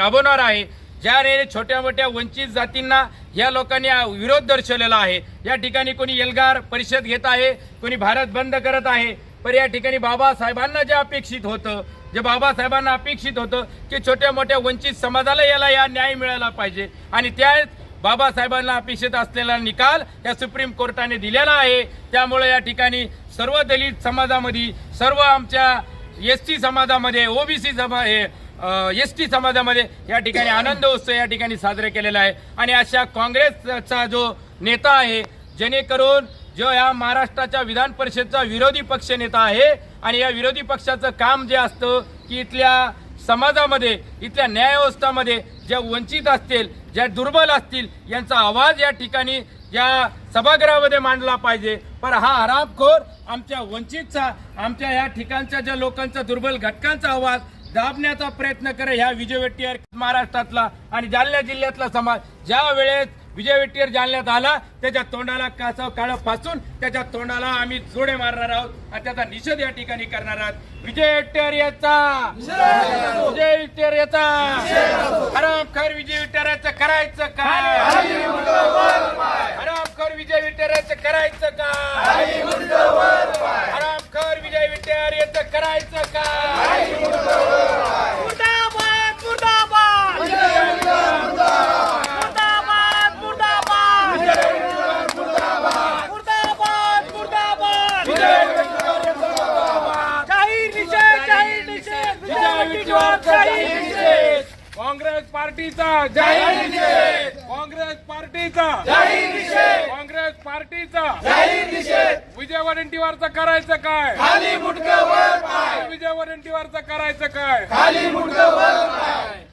राबवणार आहे. ज्याने छोट्या मोठ्या वंचित जातींना या लोकांनी विरोध दर्शवलेला आहे या ठिकाणी कोणी एल्गार परिषद घेत आहे कोणी भारत बंद करत आहे पण या ठिकाणी बाबासाहेबांना जे अपेक्षित होतं जे बाबासाहेबांना अपेक्षित होतं की छोट्या मोठ्या वंचित समाजाला याला या न्याय मिळाला पाहिजे. आणि त्या बाबासाहेबांना अपेक्षित असलेला निकाल या सुप्रीम कोर्टाने दिलेला आहे. त्यामुळे या ठिकाणी सर्व दलित समाजामध्ये सर्व आमच्या एस टी समाजामध्ये ओबीसी समा एस टी समाजामध्ये या ठिकाणी आनंद उत्सव या ठिकाणी साजरे केलेला आहे. आणि अशा काँग्रेसचा जो नेता आहे जेणेकरून जो या महाराष्ट्राच्या विधान परिषदचा विरोधी पक्ष नेता आहे आणि या विरोधी पक्षाचं काम जे असतं की इथल्या समाजामध्ये इथल्या न्यायव्यवस्थामध्ये ज्या वंचित असतील ज्या दुर्बल असतील यांचा आवाज या ठिकाणी या सभागृहामध्ये मांडला पाहिजे. पण हा हरामखोर आमच्या वंचितचा आमच्या या ठिकाणच्या ज्या लोकांचा दुर्बल घटकांचा आवाज दाबण्याचा प्रयत्न करे ह्या विजय वेट्टीवर महाराष्ट्रातला आणि जालना जिल्ह्यातला समाज. ज्या वेळेस विजय वेट्टीवर जालन्यात आला त्याच्या तोंडाला कासव काळं फासून त्याच्या तोंडाला आम्ही जोडे मारणार आहोत आणि त्याचा निषेध या ठिकाणी करणार आहोत. विजय वेट्टीवर याचा! विजय याचा! हरामखोर विजय विट्टराचं करायचं काय हरामखोर विजय विट्टराचं करायचं काय हरामखोर विजय विट्टर याचं करायचं काय मुर्दाबाद मुर्दाबाद मुर्दाबाद मुर्दाबाद मुर्दाबाद मुर्दाबाद जाहीर निषेध जाहीर निषेध विजय विट्टवर जाहीर निषेध काँग्रेस पार्टीचा जाहीर निषेध काँग्रेस पार्टीचा जाहीर निषेध काँग्रेस पार्टीचा जाहीर निषेध विजय वडेट्टीवारचं करायचं काय? खाली मुटकं विजय वडेट्टीवारचं करायचं काय? खाली मुटकं